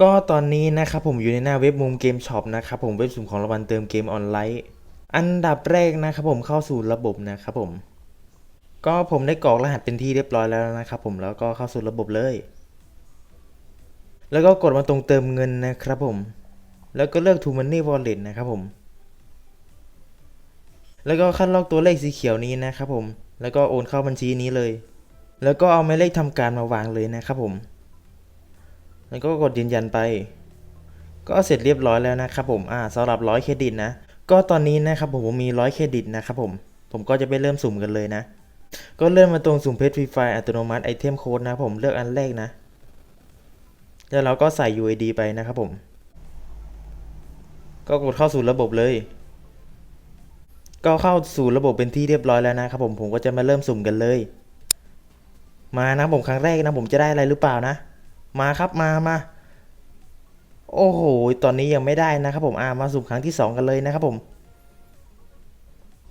ก็ตอนนี้นะครับผมอยู่ในหน้าเว็บมุมเกมช็อปนะครับผมเว็บสุ่มของรางวัลเติมเกมออนไลน์ อันดับแรกนะครับผมเข้าสู่ระบบนะครับผม ก็ผมได้กรอกรหัสเป็นที่เรียบร้อยแล้วนะครับผมแล้วก็เข้าสู่ระบบเลย แล้วก็กดมาตรงเติมเงินนะครับผม แล้วก็เลือก To Money Wallet นะครับผม แล้วก็คัดลอกตัวเลขสีเขียวนี้นะครับผม แล้วก็โอนเข้าบัญชีนี้เลย แล้วก็เอาหมายเลขทำการมาวางเลยนะครับผม แล้วก็กดยืนยันไป ก็เสร็จเรียบร้อยแล้วนะครับผมอ่าสำหรับร้อยเครดิตนะก็ตอนนี้นะครับผมผมมีร้อยเครดิตนะครับผมผมก็จะไปเริ่มสุ่มกันเลยนะ ก็เริ่มมาตรงสุ่มเพชรฟรีไฟอัตโนมัติไอเทมโค้ดนะผมเลือกอันแรกนะ แล้วเราก็ใส่ UID ไปนะครับผม ก็กดเข้าสู่ระบบเลย ก็เข้าสู่ระบบเป็นที่เรียบร้อยแล้วนะครับผมผมก็จะมาเริ่มสุ่มกันเลย มานะผมครั้งแรกนะผมจะได้อะไรหรือเปล่านะ มาครับมามาโอ้โห ตอนนี้ยังไม่ได้นะครับผมอามาสุ่มครั้งที่สองกันเลยนะครับผม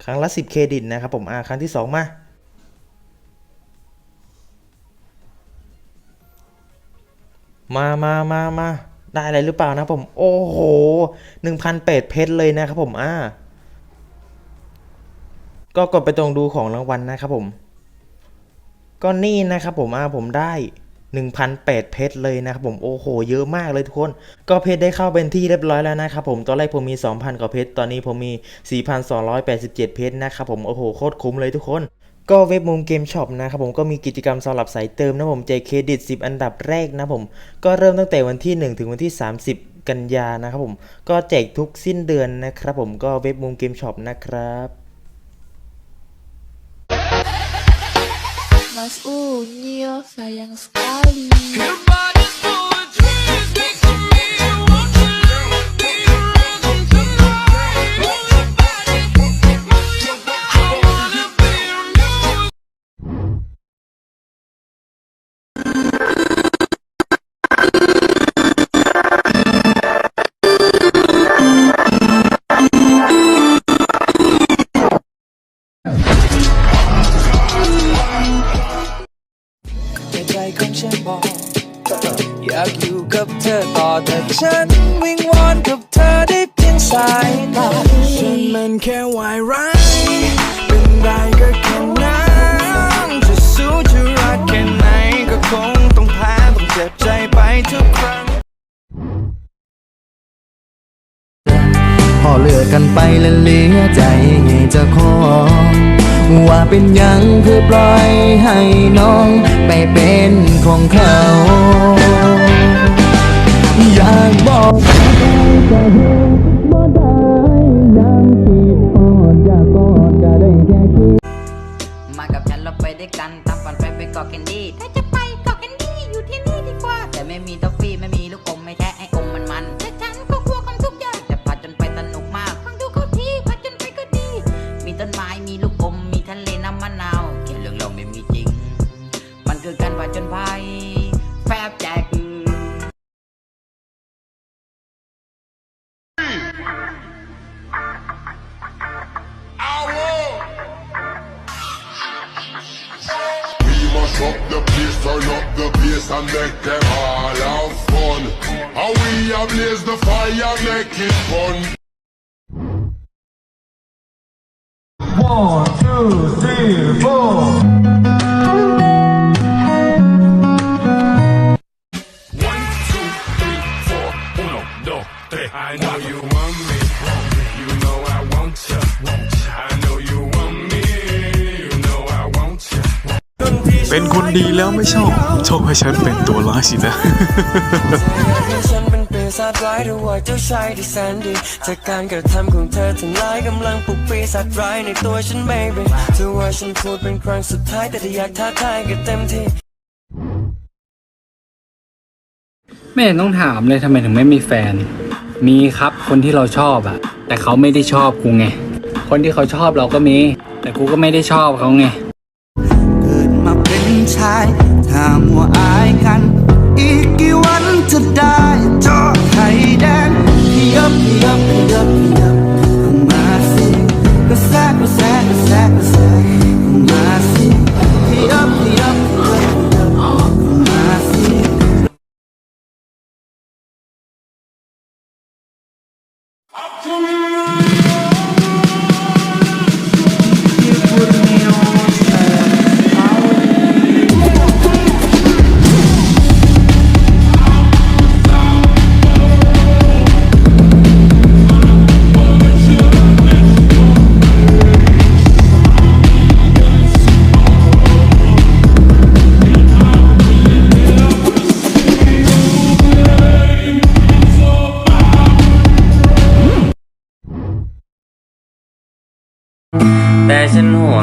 ครั้งละสิบเครดิตนะครับผมอาครั้งที่สองมา มามามามาได้อะไรหรือเปล่านะผม โอ้โหหนึ่งพันเป็ดเพชรเลยนะครับผมอ่าก็กดไปตรงดูของรางวัลนะครับผม ก็นี่นะครับผมอ่าผมได้ 1,008เพชรเลยนะครับผมโอ้โหเยอะมากเลยทุกคน ก็เพชรได้เข้าเป็นที่เรียบร้อยแล้วนะครับผมตอนแรกผมมี 2,000กว่าเพชรตอนนี้ผมมี 4,287 เพชรนะครับผมโอ้โหโคตรคุ้มเลยทุกคนก็เว็บมุมเกมช็อปนะครับผมก็มีกิจกรรมสำหรับสายเติมนะผมแจกเครดิต 10 อันดับแรกนะผม ก็เริ่มตั้งแต่วันที่ 1 ถึงวันที่ 30 กันยานะครับผม ก็แจกทุกสิ้นเดือนนะครับผมก็เว็บมุมเกมช็อปนะครับ Mas Unil sayang sekali ใจใจของฉันบอกอยากอยู่กับเธอต่อแต่ฉันวิงวอนกับเธอได้เพียงสายตาฉันมันแค่วายร้ายเป็นได้ก็แค่นั้นจะสู้จะรักแค่ไหนก็คงต้องแพ้ต้องเจ็บใจไปทุกครั้งพอเลือกกันไปแล้วเหลือใจไงจะขอ ว่าเป็นยังคือปล่อยให้น้องไปเป็นของเขา อยากบอกแต่เห็นบ่ได้ดังคิดอดอยากกอดก็ได้แค่คิดมากับฉันเราไปด้วยกัน คือการผจญภัยแฟบแจก We must up the place, turn up the place and make them all have fun. How we ablaze the fire, make it fun. One, I know you want me. You know I want ya. I know you want me. You know I want ya. เป็นคนดีแล้วไม่ชอบ ชอบให้ฉันเป็นตัวร้ายสินะ ฉันเป็นปีศาจร้ายหรือว่าเจ้าชายที่แสนดีจากการกระทำของเธอทั้งหลายกำลังปลุกปีศาจร้ายในตัวฉัน baby เธอว่าฉันพูดเป็นครั้งสุดท้ายแต่ถ้าอยากท้าทายก็เต็มที่ ไม่เห็นต้องถามเลยทำไมถึงไม่มีแฟน มีครับคนที่เราชอบอะแต่เขาไม่ได้ชอบกูไง คนที่เขาชอบเราก็มี แต่กูก็ไม่ได้ชอบเขาไง เกิดมาเป็นชายถ้ามัวอายกัน อีกกี่วันจะได้เจอ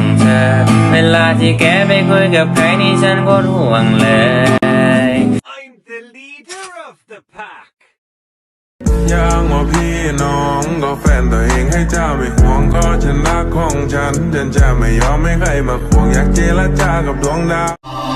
งเธอ เวลาที่แกไปคุยกับใครนี่ฉันก็ห่วงเลยยังว่าพี่น้องก็แฟนตัวเองให้เจ้าไม่ห่วงก็ฉันรักของฉันฉันจะไม่ยอมให้ใครมาขวงอยากเจรจากับดวงดาว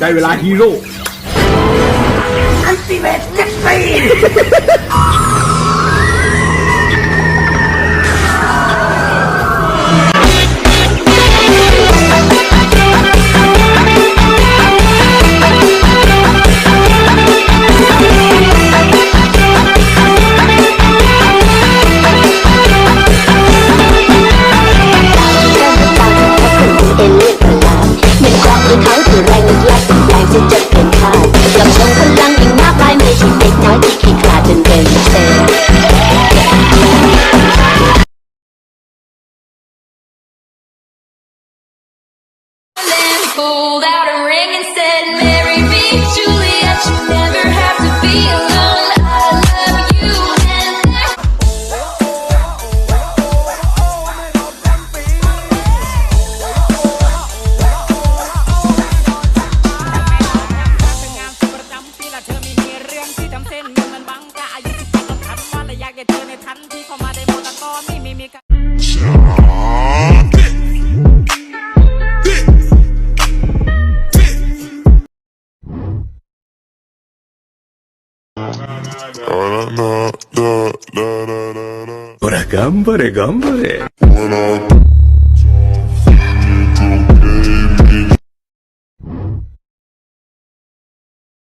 ได้เวลาฮีโร่เจมส์ 頑張れ、頑張れ。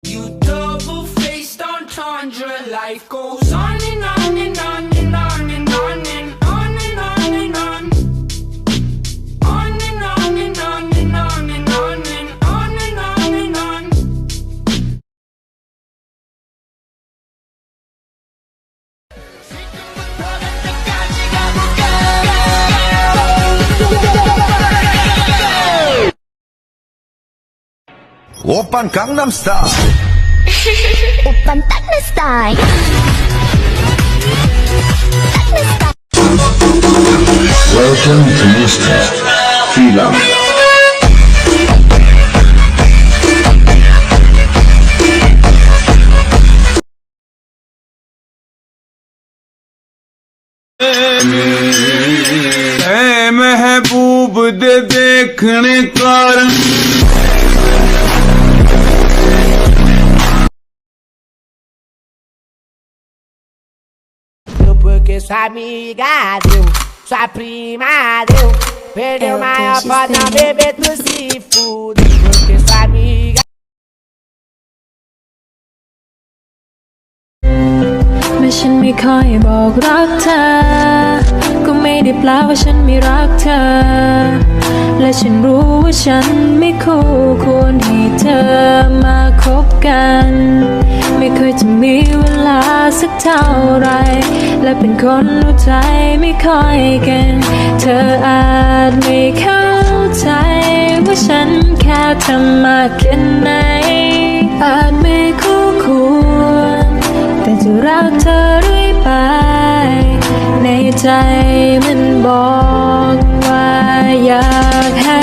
You double faced entendre. Life goes on and on โอปันกังนัมสตาร์อุปปันตักนสไตล์ Welcome to Mr. Freedom देखने कारण Porque sua amiga deu, sua prima deu. Perdeu maior foda, bebê, tu se fude. Porque sua amiga. แม้ฉันไม่ค่อยบอกรักเธอ ก็ไม่ได้แปลว่าฉันไม่รักเธอ และฉันรู้ว่าฉันไม่คู่ควรให้เธอมาคบกัน ไม่เคยจะมีเวลาสักเท่าไร และเป็นคนรู้ใจไม่ค่อยกัน เธออาจไม่เข้าใจว่าฉันแค่ทำมากแค่ไหนอาจ จะรักเธอเรื่ยไป ในใจมันบอกว่าอยากให้